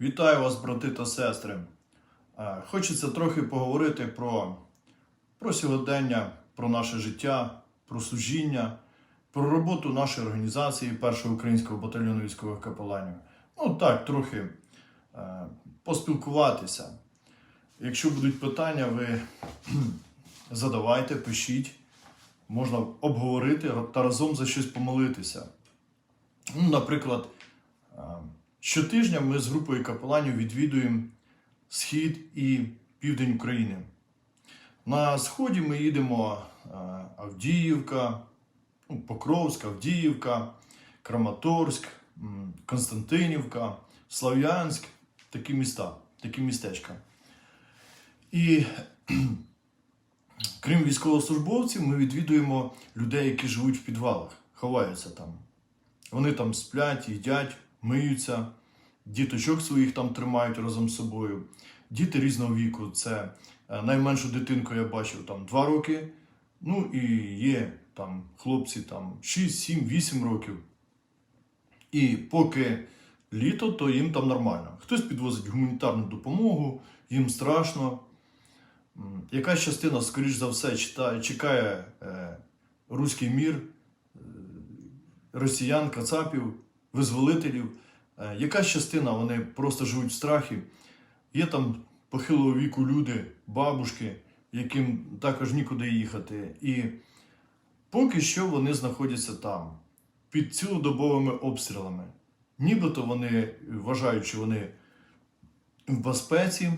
Вітаю вас, брати та сестри. Е, Хочеться трохи поговорити про, про сьогодення, про наше життя, про служіння, про роботу нашої організації Першого українського батальйону військових капеланів. Ну так, трохи е, поспілкуватися. Якщо будуть питання, ви задавайте, пишіть, можна обговорити та разом за щось помолитися. Ну, наприклад, е, щотижня ми з групою капеланів відвідуємо схід і південь України. На сході ми їдемо е, Авдіївка, ну, Покровська, Авдіївка, Краматорськ, Константинівка, Слав'янськ, такі міста, такі містечка. І крім військовослужбовців, ми відвідуємо людей, які живуть в підвалах, ховаються там. Вони там сплять, їдять, миються, діточок своїх там тримають разом з собою. Діти різного віку. Це е, найменшу дитинку я бачив там 2 роки. Ну і є там хлопці там 6, 7, 8 років. І поки літо, то їм там нормально. Хтось підвозить гуманітарну допомогу, їм страшно. Якась частина, скоріш за все, чекає е, руський мір, е, росіян, кацапів, визволителів. Е, якась частина вони просто живуть в страхі. Є там похилого віку люди, бабушки, яким також нікуди їхати. І поки що вони знаходяться там, під цілодобовими обстрілами. Нібито вони вважають, що вони в безпеці.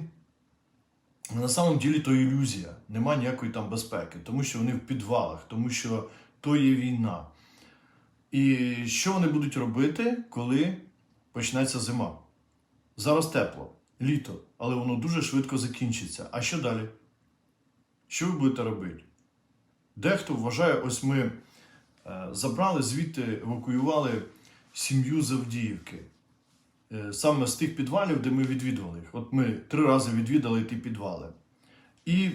На самом ділі то ілюзія. Нема ніякої там безпеки, тому що вони в підвалах, тому що то є війна. І що вони будуть робити, коли почнеться зима? Зараз тепло, літо, але воно дуже швидко закінчиться. А що далі? Що ви будете робити? Дехто вважає, ось ми е, забрали звідти, евакуювали сім'ю з Авдіївки. Е, саме з тих підвалів, де ми відвідували їх. От ми три рази відвідали ті підвали. І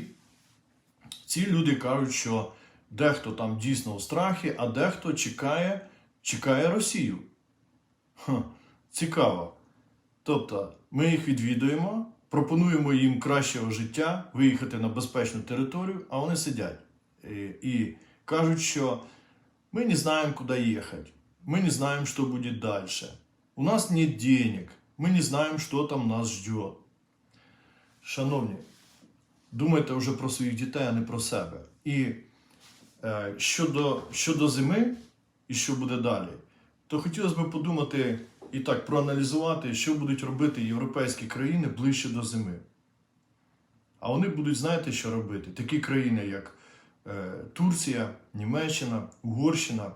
ці люди кажуть, що дехто там дійсно в страхі, а дехто чекає, чекає Росію. Ха, цікаво. Тобто, ми їх відвідуємо, пропонуємо їм кращого життя, виїхати на безпечну територію, а вони сидять і, і кажуть, що ми не знаємо, куди їхати, ми не знаємо, що буде далі. У нас нет денег, ми не знаємо, що там нас ждет. Шановні, думайте вже про своїх дітей, а не про себе. І е, щодо, щодо зими і що буде далі, то хотілося б подумати і так проаналізувати, що будуть робити європейські країни ближче до зими. А вони будуть, знаєте, що робити? Такі країни, як е, Турція, Німеччина, Угорщина.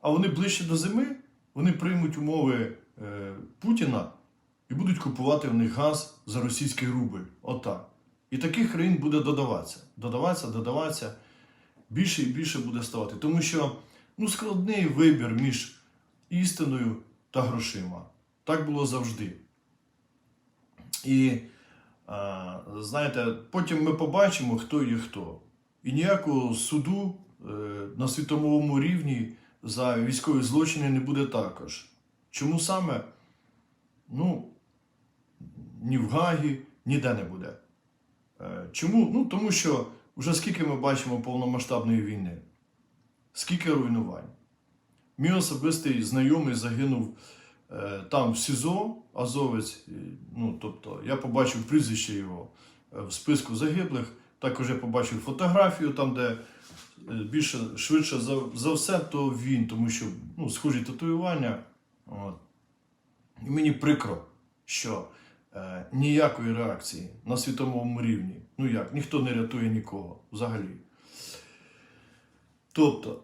А вони ближче до зими, вони приймуть умови е, Путіна і будуть купувати в них газ за російський рубль. Отак. І таких країн буде додаватися. Додаватися, додаватися. Більше і більше буде ставати. Тому що ну, складний вибір між істиною та грошима. Так було завжди. І е, знаєте, потім ми побачимо, хто є хто. І ніякого суду е, на світовому рівні за військові злочини не буде також. Чому саме? Ну, ні в Гагі, ніде не буде. Е, Чому? Ну, тому що вже скільки ми бачимо повномасштабної війни, скільки руйнувань. Мій особистий знайомий загинув е, там в СІЗО, Азовець. Ну, тобто, я побачив прізвище його е, в списку загиблих. Також я побачив фотографію там, де е, більше швидше за, за все, то він, тому що ну, схожі татуювання. От. І мені прикро, що е, ніякої реакції на світовому рівні. Ну як, ніхто не рятує нікого взагалі. Тобто,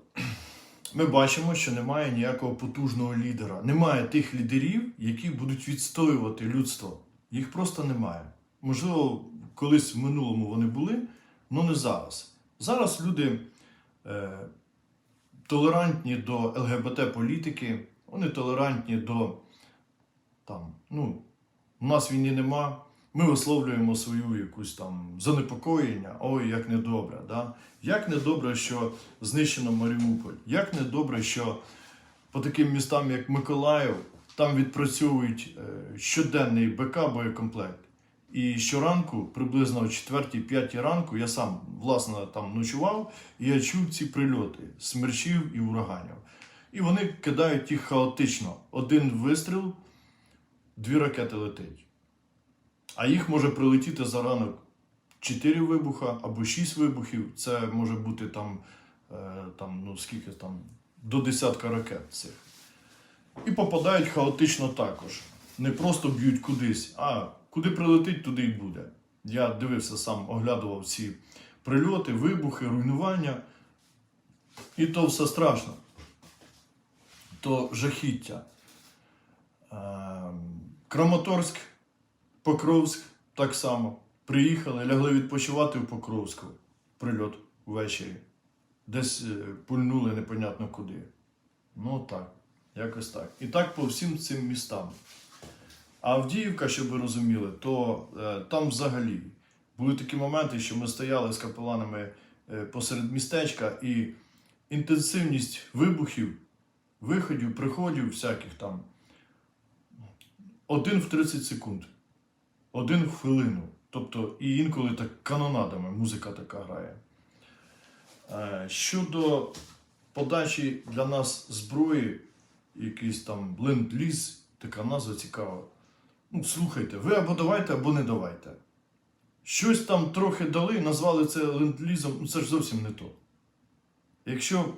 ми бачимо, що немає ніякого потужного лідера. Немає тих лідерів, які будуть відстоювати людство. Їх просто немає. Можливо, колись в минулому вони були, але не зараз. Зараз люди е, толерантні до ЛГБТ-політики, вони толерантні до там, ну, у нас війни нема. Ми висловлюємо свою якусь там занепокоєння. Ой, як недобре. Да? Як недобре, що знищено Маріуполь. Як недобре, що по таким містам, як Миколаїв, Там відпрацьовують е, щоденний БК боєкомплект. І щоранку, приблизно о 4-5 ранку, я сам власне там ночував, і я чув ці прильоти смерчів і ураганів. І вони кидають їх хаотично. Один вистріл, дві ракети летить. А їх може прилетіти за ранок 4 вибуха або 6 вибухів. Це може бути там, е, там ну скільки там, до десятка ракет цих. І попадають хаотично також. Не просто б'ють кудись, а куди прилетить, туди й буде. Я дивився сам, оглядував ці прильоти, вибухи, руйнування. І то все страшно. То жахіття. Ем, Краматорськ, Покровськ так само. Приїхали, лягли відпочивати в Покровську. Прильот ввечері. Десь е, пульнули непонятно куди. Ну так, якось так. І так по всім цим містам. Авдіївка, щоб ви розуміли, то е, там взагалі були такі моменти, що ми стояли з капеланами е, посеред містечка, і інтенсивність вибухів, виходів, приходів всяких там один в 30 секунд, один в хвилину. Тобто і інколи так канонадами музика така грає. Е, Щодо подачі для нас зброї, якийсь там ленд-ліз, така назва цікава. Ну, слухайте, ви або давайте, або не давайте. Щось там трохи дали, назвали це ленд-лізом, ну це ж зовсім не то. Якщо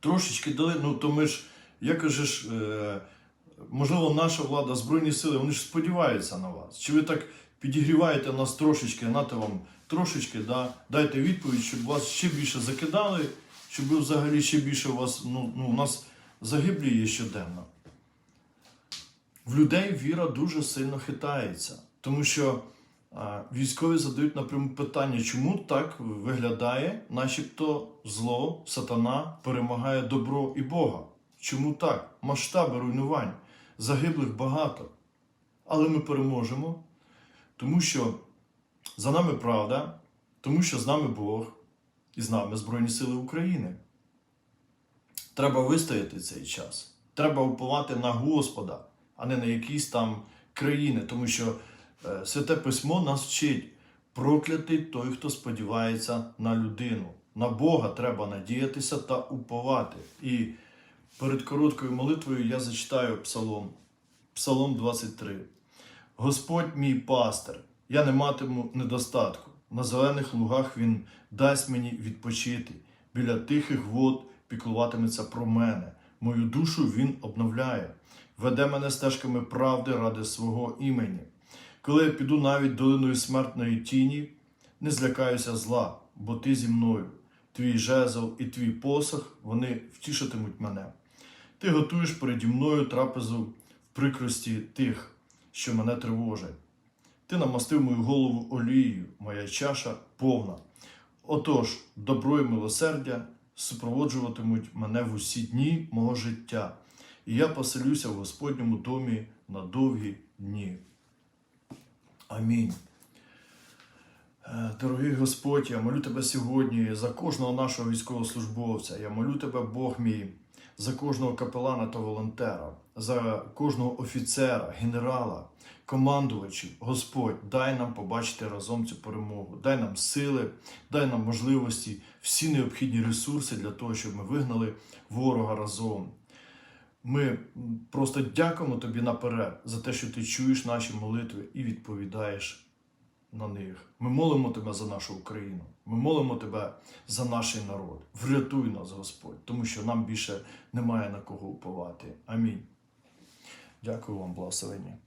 трошечки дали, ну то ми ж, як же ж, е, можливо, наша влада, Збройні сили, вони ж сподіваються на вас. Чи ви так підігріваєте нас трошечки, нате вам трошечки, да? дайте відповідь, щоб вас ще більше закидали, щоб ви взагалі ще більше у вас, ну, ну у нас загиблі є щоденно. В людей віра дуже сильно хитається, тому що а, військові задають напряму питання, чому так виглядає, начебто зло, сатана перемагає добро і Бога. Чому так? Масштаби руйнувань, загиблих багато. Але ми переможемо, тому що за нами правда, тому що з нами Бог і з нами Збройні Сили України. Треба вистояти цей час. Треба уповати на Господа, а не на якісь там країни, тому що е, Святе Письмо нас вчить проклятий той, хто сподівається на людину. На Бога треба надіятися та уповати. І перед короткою молитвою я зачитаю Псалом, Псалом 23. Господь мій пастир, я не матиму недостатку. На зелених лугах Він дасть мені відпочити. Біля тихих вод піклуватиметься про мене. Мою душу Він обновляє, веде мене стежками правди ради свого імені. Коли я піду навіть долиною смертної тіні, не злякаюся зла, бо ти зі мною. Твій жезл і твій посох вони втішитимуть мене. Ти готуєш переді мною трапезу в прикрості тих, що мене тривожать. Ти намастив мою голову олією, моя чаша повна. Отож, добро і милосердя супроводжуватимуть мене в усі дні мого життя, і я поселюся в Господньому домі на довгі дні. Амінь. Е, Дорогий Господь, я молю тебе сьогодні за кожного нашого військовослужбовця. Я молю тебе, Бог мій, за кожного капелана та волонтера, за кожного офіцера, генерала, командувачів. Господь, дай нам побачити разом цю перемогу, дай нам сили, дай нам можливості, всі необхідні ресурси для того, щоб ми вигнали ворога разом. Ми просто дякуємо тобі наперед за те, що ти чуєш наші молитви і відповідаєш на них. Ми молимо тебе за нашу Україну. Ми молимо тебе за наш народ. Врятуй нас, Господь, тому що нам більше немає на кого уповати. Амінь. Дякую вам, благословення.